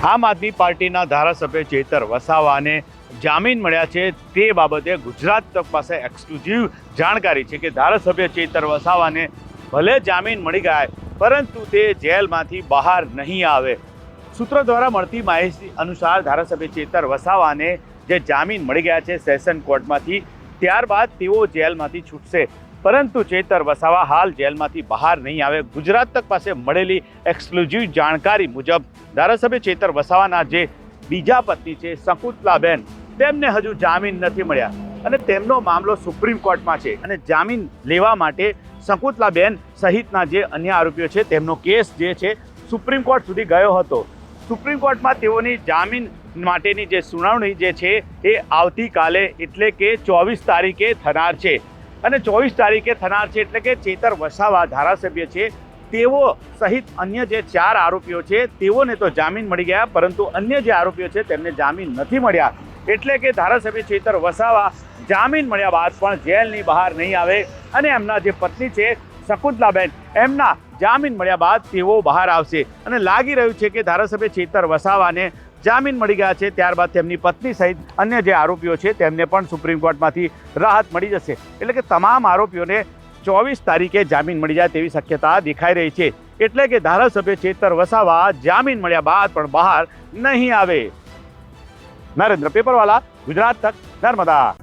આમ આદમી પાર્ટીના ધારાસભ્ય ચેતર વસાવાને જામીન મળ્યા છે તે બાબતે ગુજરાત તક પાસે એક્સક્લુઝિવ જાણકારી છે કે ધારાસભ્ય ચેતર વસાવાને ભલે જામીન મળી ગયા પરંતુ તે જેલમાંથી બહાર નહીં આવે. સૂત્રો દ્વારા મળતી માહિતી અનુસાર ધારાસભ્ય ચેતર વસાવાને જે જામીન મળી ગયા છે સેશન કોર્ટમાંથી, ત્યારબાદ તેઓ જેલમાંથી છૂટશે. પરંતુ ચેતર વસાવા હાલ જેલમાંથી બહાર નહીં આવે. ગુજરાત તક પાસે મળેલી એક્સક્લુઝિવ જાણકારી મુજબ ધારાસભ્ય ચેતર વસાવાના જે બીજા પત્ની છે, શકુંતલાબેન, તેમને હજુ જામીન નથી મળ્યા અને તેમનો મામલો સુપ્રીમ કોર્ટમાં છે અને જામીન લેવા માટે શકુંતલાબેન સહિતના જે અન્ય આરોપીઓ છે, તેમનો કેસ જે છે, સુપ્રીમ કોર્ટ સુધી ગયો હતો. સુપ્રીમ કોર્ટમાં તેઓની જામીન માટેની જે સુનાવણી જે છે, એ આવતીકાલે એટલે કે ચોવીસ તારીખે થનાર છે. અને ચોવીસ તારીખે થનાર છે એટલે કે ચેતર વસાવા ધારાસભ્ય છે. તેઓ સહિત અન્ય જે ચાર આરોપીઓ છે, તેઓને તો જામીન મળી ગયા, પરંતુ અન્ય જે આરોપીઓ છે તેમને જામીન નથી મળ્યા. એટલે કે ધારાસભ્ય ચેતર વસાવા જામીન મળ્યા બાદ પણ જેલની બહાર નહીં આવે અને એમના જે પત્ની છે, શકુંતલાબેન, એમના જામીન મળ્યા બાદ તેઓ બહાર આવશે. અને લાગી રહ્યું છે કે ધારાસભ્ય ચેતર વસાવાને જામીન મળી ગયા છે, ત્યારબાદ તેમની પત્ની સહિત અન્ય જે આરોપીઓ છે, તેમને પણ સુપ્રીમ કોર્ટમાંથી રાહત મળી જશે. એટલે કે તમામ આરોપીઓને ચોવીસ તારીખે જામીન મળી જાય તેવી શક્યતા દેખાઈ રહી છે. એટલે કે ધારાસભ્ય ચેતર વસાવા જામીન મળ્યા બાદ પણ બહાર નહીં આવે. નરેન્દ્ર પેપરવાલા, ગુજરાત તક નર્મદા.